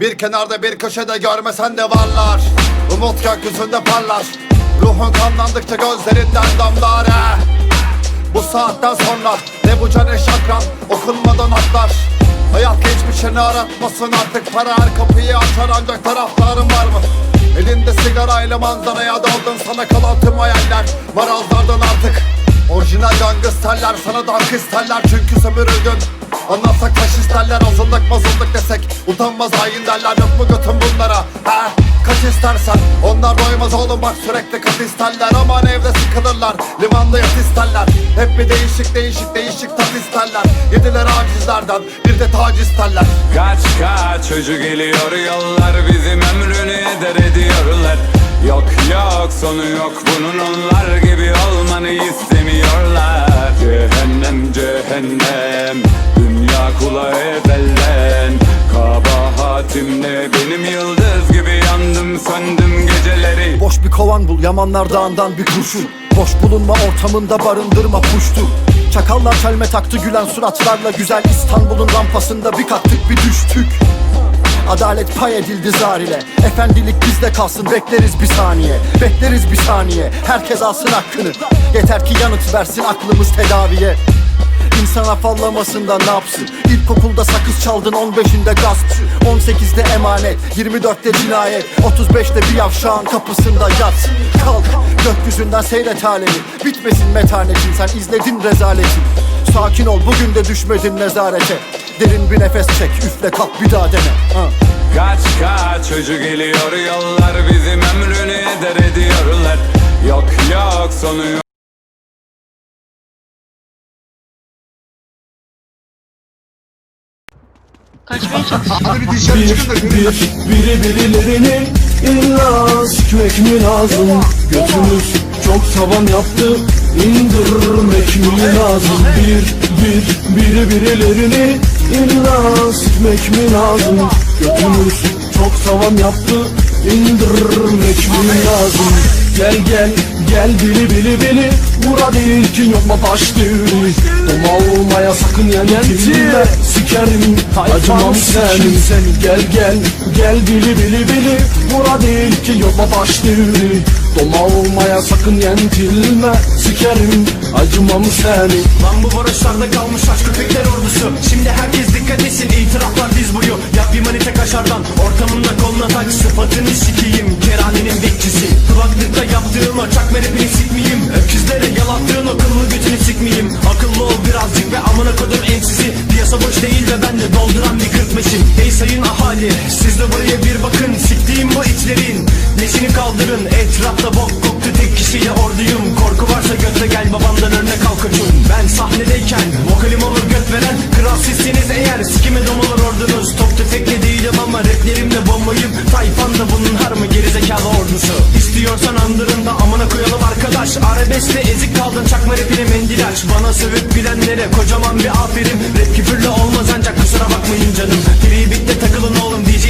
Bir kenarda bir köşede görmesen de varlar. Umut gökyüzünde parlar. Ruhun kanlandıkça gözlerinden damlar he. Bu saatten sonra ne bu ne şakran Okunmadan atlar. Hayat geçmişini aratmasın artık Para. Her kapıyı açar ancak taraftarın var mı? Elinde sigarayla manzaraya daldın Sana kalan tüm hayaller var. Azlardan artık Orijinal gangsterler sana dank isterler Çünkü sömürüldün Anlatsak taş isterler azınlık mazınlık desek Utanmaz hain derler. Yok mu götün bunlara? He kaç istersen. Onlar doymaz oğlum bak sürekli kat isterler. Aman evde sıkılırlar limanda yat isterler. Hep bir değişik değişik değişik tat isterler. Yediler acizlerden bir de tac isterler. Kaç kaç çocuk geliyor yollar Bizim ömrünü eder ediyorlar. Yok yok sonu yok bunun onlar gibi olmanı istemiyorlar. Cehennem cehennem kula evvelden Kabahatim ne benim yıldız gibi yandım söndüm geceleri. Boş bir kovan bul Yamanlar dağından bir kurşun. Boş bulunma ortamında barındırma puştu. Çakallar çelme taktı gülen suratlarla Güzel İstanbul'un rampasında bir kattık bir düştük Adalet pay edildi zar ile. Efendilik bizde kalsın bekleriz bir saniye. Bekleriz bir saniye Herkes alsın hakkını. Yeter ki yanıt versin aklımız tedaviye. İnsan afallamasından ne yapsın? İlkokulda sakız çaldın 15'inde gasp 18'de emanet 24'te cinayet. 35'te bir yavşağın kapısında yat Kalk gökyüzünden seyret alemi. Bitmesin metanetin sen izledin rezaleti. Sakin ol bugün de düşmedin nezarete Derin bir nefes çek üfle kalk bir daha dene ha. Kaç kaç çocuk geliyor yollar Bizim ömrünü eder ediyorlar Yok yok sonu yok Kaçmaya çalışıyor. Hadi bir dışarı çıkın da Bir, görün. biri birilerini illa sikmek mi lazım Götümüz çok tavan yaptı indirmek mi lazım Bir, bir, biri birilerini illa sikmek mi lazım? Götümüz çok tavan yaptı. İndirmek mi lazım? Gel gel gel bili bili bili. Bura değil ki yok mu taş düğünü Doma olmaya sakın yenenti Sikerim acımam senin. seni. Gel gel gel bili bili bili. Bura değil ki yok mu taş düğünü Doma olmaya sakın yentilme Sikerim acımam seni Lan bu barışlarda kalmış aç köpekler Neşini kaldırın etrafta bok koktu tek kişiyle orduyum. Korku varsa götle gel babamdan örnek al koçum Ben sahnedeyken vokalim olur göt veren. Kral sizsiniz eğer sikime domalar ordunuz. Top tüfekle değilim ama raplerimle bombayım. Tayfan da bunun har mı gerizekalı ordusu? İstiyorsan andırında amına koyalım arkadaş. Arabeskte ezik kaldın çakma rapine mendil aç Bana sövüp gülenlere kocaman bir aferin. Rap küfürlü olmaz ancak kusura bakmayın canım. Free bitte takılın oğlum DJ